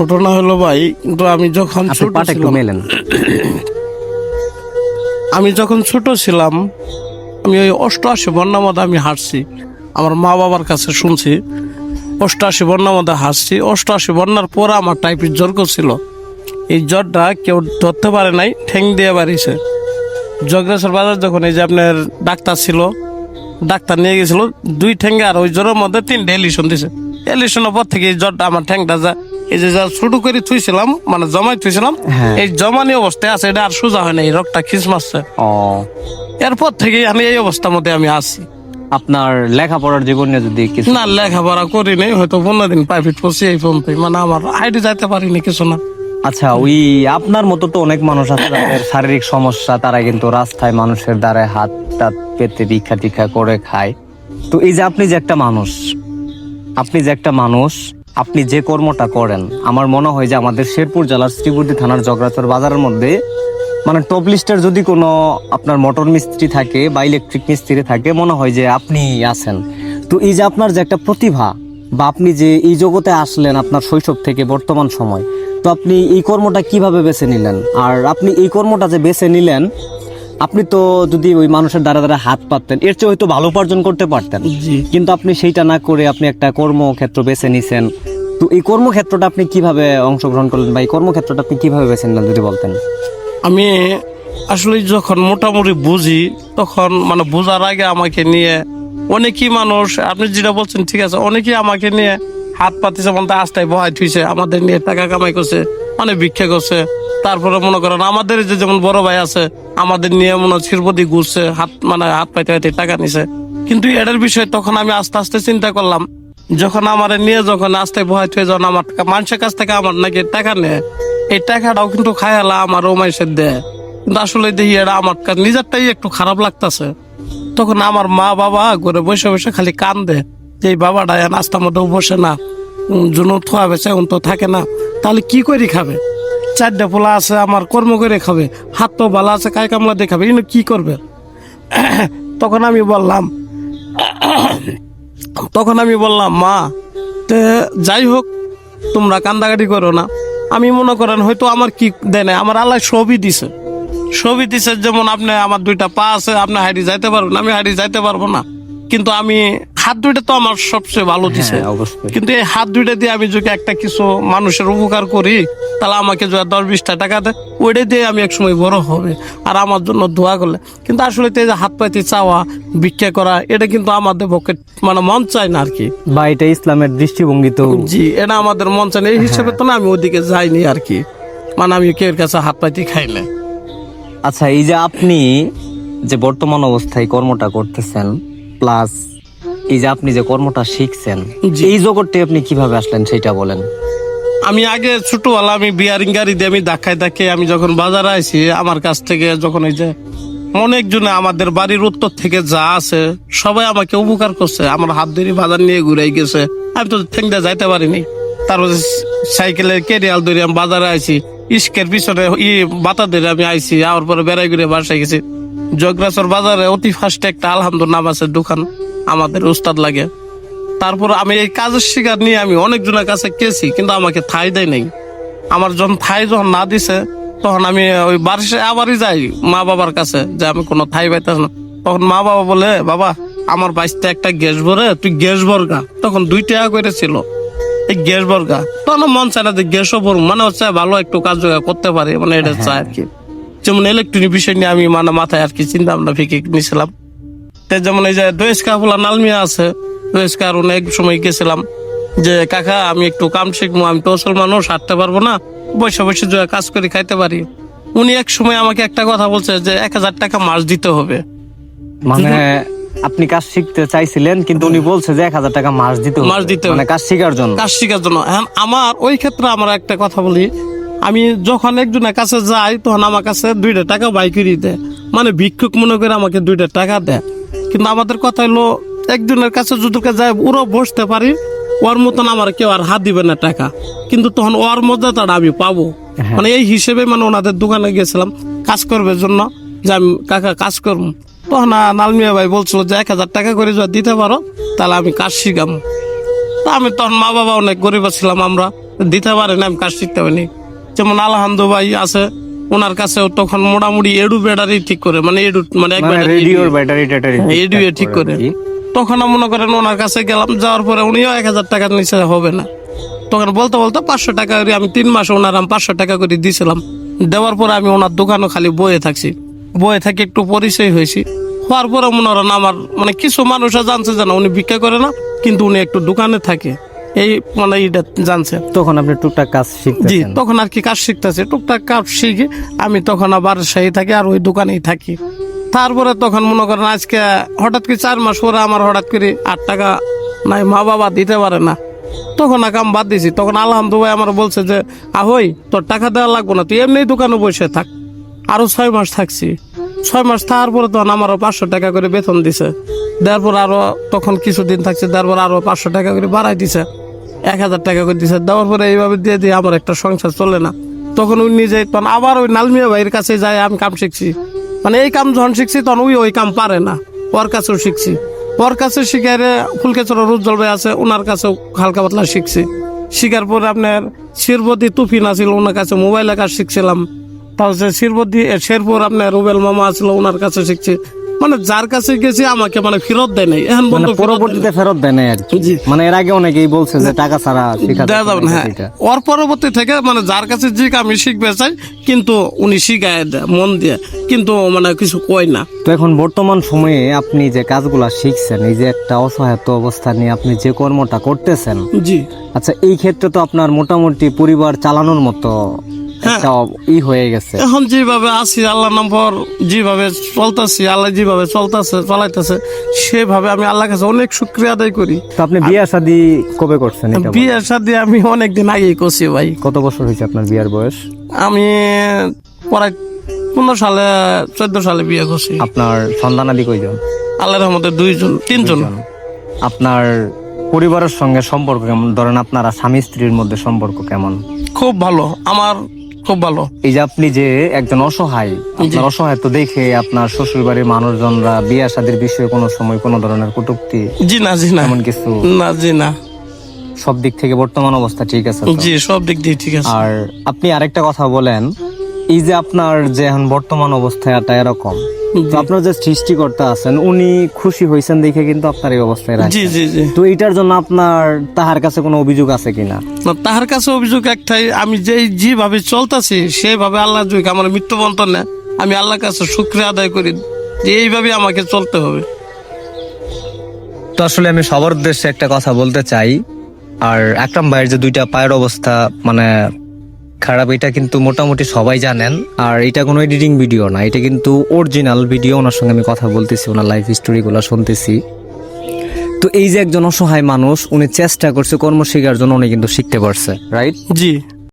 ঘটনা হলো ভাই কিন্তু আমি যখন ছোট ছিলাম আমি যখন ছোট ছিলাম আমি ওই অষ্টআশি বন্যার মধ্যে আমি হাঁটছি। আমার মা বাবার কাছে শুনছি অষ্টআশি বন্যার মধ্যে হাসছি অষ্টআশি বন্যার পরে আমার টাইপের জ্বর করছিল। এই জ্বরটা কেউ ধরতে পারে নাই ঠেং দিয়ে বাড়িছে জগরেশ্বর বাজার যখন এই যে আপনার ডাক্তার ছিল ডাক্তার নিয়ে গেছিল দুই ঠেঙ্গে আর ওই জ্বরের মধ্যে তিনটে এলিশন দিছে। এলিশনের পর থেকে জ্বরটা আমার ঠ্যাংটা যা এই যে যা ছোট করে থুইছিলাম মানে জমাই থুইছিলাম হ্যাঁ। এই জমানি অবস্থায় আছে এটা আর সোজা হয় না এই রক্তটা খিস মারছে ও। এরপর থেকে আমি এই অবস্থার মধ্যে আমি আছি। আপনার লেখাপড়ার জীবন নিয়ে যদি কিছু না লেখাপড়া করিনি হয়তো পনেরো দিন প্রাইভেট পড়ছি এই পর্যন্ত মানে আমার আইডি যাইতে পারিনি কিছু না। আচ্ছা ওই আপনার মতো তো অনেক মানুষ আছে যাদের শারীরিক সমস্যা তারা কিন্তু রাস্তায় মানুষের দ্বারা হাত টাত পেতে ভিক্ষা টিক্ষা করে খায়। তো এই যে আপনি যে একটা মানুষ আপনি যে একটা মানুষ, আপনি যে কর্মটা করেন, আমার মনে হয় যে আমাদের শেরপুর জেলার শ্রীবর্তী থানার জগরাচর বাজারের মধ্যে মানে টপ লিস্টের যদি কোনো আপনার মোটর মিস্ত্রি থাকে বা ইলেকট্রিক মিস্ত্রি থাকে, মনে হয় যে আপনি আছেন। তো এই যে আপনার যে একটা প্রতিভা, বা আপনি যে এই জগতে আসলেন আপনার শৈশব থেকে বর্তমান সময়, তো আপনি এই কর্মটা কীভাবে বেছে নিলেন? আর আপনি এই কর্মটা যে বেছে নিলেন আপনি তো যদি ওই মানুষের দ্বারা দ্বারা হাত পাততেন এর চেয়ে হয়তো ভালো উপার্জন করতে পারতেন। কিন্তু আপনি সেইটা না করে আপনি একটা কর্মক্ষেত্র বেছে নিছেন। তো এই কর্মক্ষেত্রটা আপনি কীভাবে অংশগ্রহণ করলেন বা এই কর্মক্ষেত্রটা আপনি কীভাবে বেছে নিলেন যদি বলতেন? আমি আসলে যখন মোটামুটি বুঝি তখন মানে বোঝার আগে আমাকে নিয়ে অনেকই মানুষ আপনি যেটা বলছেন ঠিক আছে অনেকেই আমাকে নিয়ে হাত পাতিছে, বলতে আস্তায় বহাই থুইছে, আমাদের নিয়ে টাকা কামাই করছে, অনেক ভিক্ষা করছে। তারপরে মনে করেন আমাদের যে যেমন বড় ভাই আছে, আমাদের নিয়ে মনে শিরপতি ঘুরছে হাত মানে হাত পাইতে পাইতে টাকা নিছে। কিন্তু এটার বিষয়ে তখন আমি আস্তে আস্তে চিন্তা করলাম, যখন আমার নিয়ে যখন আস্তে বহাই থুয়ে যখন আমার টাকা মানুষের কাছ থেকে আমার নাকি টাকা নেয়, এই টাকাটাও কিন্তু খায়ালা আমার ও মাইসের দেয়। কিন্তু আসলে দেখি এটা আমার কা- নিজেরটাই একটু খারাপ লাগতাছে। তখন আমার মা বাবা ঘরে বসে বসে খালি কান দে যে বাবাটা এখন নাস্তার মধ্যেও বসে না জুনো থোয়া এখন তো থাকে না। তাহলে কি করে খাবে? চারটে পোলা আছে, আমার কর্ম করে খাবে। হাত তো ভালো আছে, কায় কামলা দিয়ে খাবে কিন্তু কি করবে? তখন আমি বললাম, তখন আমি বললাম, মা, তে যাই হোক, তোমরা কান্দাকাটি করো না। আমি মনে করেন হয়তো আমার কি দেয় নাই, আমার আল্লাহ সবই দিছে। সবই দিছে, যেমন আপনি আমার দুইটা পা আছে, আপনি হাইডি যাইতে পারবেন, আমি হাইডি যাইতে পারব না। কিন্তু আমি হাত দুইটা তো আমার সবচেয়ে ভালো দিছে। হ্যাঁ, কিন্তু এই হাত দুইটা দিয়ে আমি যদি একটা কিছু মানুষের উপকার করি তাহলে আমাকে যদি দশ বিশটা টাকা দেয় ওইটা দিয়ে আমি একসময় বড় হবে আর আমার জন্য দোয়া করলে। কিন্তু আসলে তো এই যে হাত পাইতে চাওয়া ভিক্ষা করা এটা কিন্তু আমাদের পক্ষে মানে মন চায় না আর কি। বা এটা ইসলামের দৃষ্টিভঙ্গি তো জি এটা আমাদের মন চায় না। এই হিসেবে তো না আমি ওদিকে যাইনি আর কি। মানে আমি কেউ কাছে হাত পাইতে খাই না আচ্ছা এই যে আপনি যে বর্তমান অবস্থায় কর্মটা করতেছেন প্লাস এই যে আপনি যে কর্মটা শিখছেন। এই জগৎটা আপনি কীভাবে আসলেন সেটা বলেন। আমি আগে ছোটবেলা আমি বিয়ারিং গাড়ি দিয়ে আমি ধাক্কায় ধাক্কায় আমি যখন বাজারে আইছি আমার কাছ থেকে যখন এই যে অনেকজনে আমাদের বাড়ির উত্তর থেকে যা আছে সবাই আমাকে উপকার করছে। আমার হাত ধরে বাজার নিয়ে ঘুরাই গেছে। আমি তো ঠেং যাইতে পারিনি। তারপরে সাইকেলের কেরিয়াল ধরে আমি বাজারে আইছি ইস্কের পিছনে ই বাতা ধরে আমি আইছি আওয়ার পরে বেড়াই ঘুরে বাসায় গেছি। জগরাসর বাজারে অতি ফার্স্টে একটা আলহামদুল নাম আছে দোকান। আমাদের উস্তাদ লাগে। তারপর আমি এই কাজের শিকার নিয়ে আমি অনেকজনের কাছে গেছি, কিন্তু আমাকে থাই দেয় নাই। আমার যখন ঠাই যখন না দিছে, তখন আমি ওই বারিশে আবারই যাই মা বাবার কাছে, যে আমি কোনো ঠাই পাইতেছ না। তখন মা বাবা বলে, বাবা, আমার বাইশটা একটা গ্যাস ভরে, তুই গ্যাস ভরগা তখন দুই টাকা করে ছিল, এই গ্যাস ভরগা তখন মন চায় না যে গ্যাসও ভরুম মানে হচ্ছে ভালো একটু কাজ করতে পারি মানে এটা চাই আর কি। যেমন ইলেকট্রনিক বিষয় নিয়ে আমি মানে মাথায় আর কি চিন্তা ভাবনা ফিকে নিয়েছিলাম তে যেমন এই যে দোয়েস্কা ফুলা নালমিয়া আছে দোয়েস্কার অনেক সময় গেছিলাম যে কাকা আমি একটু কাম শিখব আমি তো আসল মানুষ হাঁটতে পারব না বসে বসে কাজ করে খাইতে পারি। উনি এক সময় আমাকে একটা কথা বলছে যে এক হাজার টাকা মাস দিতে হবে। মানে আপনি কাজ শিখতে চাইছিলেন কিন্তু উনি বলছে যে এক হাজার টাকা মাস দিতে। মাস দিতে হবে। মানে কাজ শেখার জন্য। কাজ শেখার জন্য। এখন আমার ওই ক্ষেত্রে আমার একটা কথা বলি আমি যখন একজনের কাছে যাই তখন আমার কাছে দুইটা টাকা বাইকেরই দেয়। মানে ভিক্ষুক মনে করে আমাকে দুইটা টাকা দেয়। কিন্তু আমাদের কথা হলো একজনের কাছে যদি যায় ওরা বসতে পারি ওর মতন আমার কেউ আর হাত দিবে না টাকা। কিন্তু তখন ওর মর্যাদাটা আমি পাবো। হ্যাঁ। মানে এই হিসেবে মানে ওনাদের দোকানে গেছিলাম কাজ করবে জন্য যে আমি কাকা কাজ করব। তখন নালমিয়া ভাই বলছিল যে এক হাজার টাকা করে যদি দিতে পারো তাহলে আমি কাজ শিখাম তা আমি তখন মা বাবা অনেক গরিব ছিলাম আমরা দিতে পারে না আমি কাজ শিখতে পারিনি। যেমন আলহামদু ভাই আছে ওনার কাছেও তখন মোটামুটি এডু ব্যাটারি ঠিক করে মানে এডু মানে এক মানে রেডিওর ব্যাটারি ট্যাটারি রেডিও ঠিক করে তখন মনে করেন ওনার কাছে গেলাম যাওয়ার পরে উনিও এক হাজার টাকার নিচে হবে না। তখন বলতে বলতে পাঁচশো টাকা করে আমি তিন মাস ওনার আমি পাঁচশো টাকা করে দিয়েছিলাম দেওয়ার পরে আমি ওনার দোকানও খালি বয়ে থাকছি। বয়ে থাকি একটু পরিচয় হয়েছি। হওয়ার পরে মনে করেন আমার মানে কিছু মানুষরা জানছে যে না উনি ভিক্ষা করে না কিন্তু উনি একটু দোকানে থাকে। এই মানে এইটা জানছে। তখন আপনি টুকটাক কাজ শিখতে জি তখন আর কি কাজ শিখতেছে। টুকটাক কাজ শিখে আমি তখন আবার সেই থাকি আর ওই দোকানেই থাকি। তারপরে তখন মনে করেন আজকে হঠাৎ করে চার মাস পরে আমার হঠাৎ করে আট টাকা নাই মা বাবা দিতে পারে না। তখন কাম বাদ দিছি। তখন আলহামদুলিল্লাহ আমার বলছে যে আহই তোর টাকা দেওয়া লাগবে না তুই এমনি দোকানে বসে থাক। আরও ছয় মাস থাকছি। ছয় মাস থাকার পরে তখন আমারও পাঁচশো টাকা করে বেতন দিছে। দেওয়ার পর আরও তখন কিছুদিন থাকছে দেওয়ার পর আরও পাঁচশো টাকা করে বাড়াই দিছে। এক হাজার টাকা করে দিছে। দেওয়ার পরে এইভাবে দিয়ে দিয়ে আমার একটা সংসার চলে না। তখন উনি নিজে তখন আবার ওই নালমিয়া ভাইয়ের কাছে যায়, আমি কাম শিখছি। মানে এই কাম যখন শিখছি, তখন ওই ওই কাম পারে না। ওর কাছেও শিখছি। ওর কাছে শিখারে ফুলকেচর উজ্জ্বল ভাই আছে ওনার কাছেও হালকা পাতলা শিখছি। শিখার পরে আপনার শিরবতী তুফিন আছিল, ওনার কাছে মোবাইলের কাজ শিখছিলাম। তারপরে শিরবতী শেরপুর আপনার রুবেল মামা আছিল, ওনার কাছে শিখছি। মানে যার কাছে গেছি আমাকে মানে ফেরত দেয় নাই। এখন মানে দেয় পরবর্তীতে ফেরত দেয় না আর কি। মানে এর আগে অনেকেই বলছে যে টাকা ছাড়া শেখা দেওয়া যাবে না হ্যাঁ। ওর পরবর্তী থেকে মানে যার কাছে যে আমি শিখবে চাই কিন্তু উনি শিখায় দেয় মন দিয়ে। কিন্তু মানে কিছু কয় না। তো এখন বর্তমান সময়ে আপনি যে কাজগুলা শিখছেন এই যে একটা অসহায়ত্ব অবস্থা নিয়ে আপনি যে কর্মটা করতেছেন জি। আচ্ছা এই ক্ষেত্রে তো আপনার মোটামুটি পরিবার চালানোর মতো ই হয়ে গেছে। এখন যেভাবে আছি আল্লাহ নম্বর যেভাবে চলতেছি আল্লাহ যেভাবে চলতেছে চলাইতেছে সেভাবে আমি আল্লাহর কাছে অনেক শুক্রিয়া আদায় করি। তো আপনি বিয়ে শাদি কবে করছেন? বিয়ের সাথে আমি অনেকদিন আগেই করছি ভাই। কত বছর হয়েছে আপনার বিয়ার বয়স? আমি প্রায় পনেরো সালে চোদ্দ সালে বিয়ে করছি। আপনার সন্তানাদি কয়জন? আল্লাহর রহমতে দুইজন তিনজন। আপনার পরিবারের সঙ্গে সম্পর্ক কেমন? ধরেন আপনারা স্বামী স্ত্রীর মধ্যে সম্পর্ক কেমন? খুব ভালো। আমার খুব ভালো। এই যে আপনি যে একজন অসহায় আপনার অসহায় তো দেখে আপনার শ্বশুর বাড়ির মানুষজনরা বিয়ে শাদির বিষয়ে কোনো সময় কোনো ধরনের কটুক্তি জি না জি না। এমন কিছু? না জি না। সব দিক থেকে বর্তমান অবস্থা ঠিক আছে জি সব দিক দিয়ে ঠিক আছে। আর আপনি আরেকটা কথা বলেন এই যে আপনার যে এখন বর্তমান অবস্থাটা এরকম আপনার যে সৃষ্টিকর্তা আছেন উনি খুশি হয়েছেন দেখে কিন্তু আপনার এই অবস্থায় জি জি জি। তো এটার জন্য আপনার তাহার কাছে কোনো অভিযোগ আছে কিনা? না, তাহার কাছে অভিযোগ একটাই আমি যেই যেভাবে চলতেছি সেইভাবে আল্লাহ যদি আমার মৃত্যু বন্তন না? আমি আল্লাহর কাছে শুক্রিয়া আদায় করি যে এইভাবে আমাকে চলতে হবে। তো আসলে আমি সবার উদ্দেশ্যে একটা কথা বলতে চাই আর আকরাম ভাইয়ের যে দুইটা পায়ের অবস্থা মানে খারাপ, এটা কিন্তু মোটামুটি সবাই জানেন। আর এটা কোনো এডিটিং ভিডিও না, এটা কিন্তু অরিজিনাল ভিডিও ওনার সঙ্গে আমি কথা বলতেছি, ওনার লাইফ স্টোরিগুলো শুনতেছি। তো এই যে একজন অসহায় মানুষ, উনি চেষ্টা করছে কর্ম শেখার জন্য, উনি কিন্তু শিখতে পারছে রাইট জি।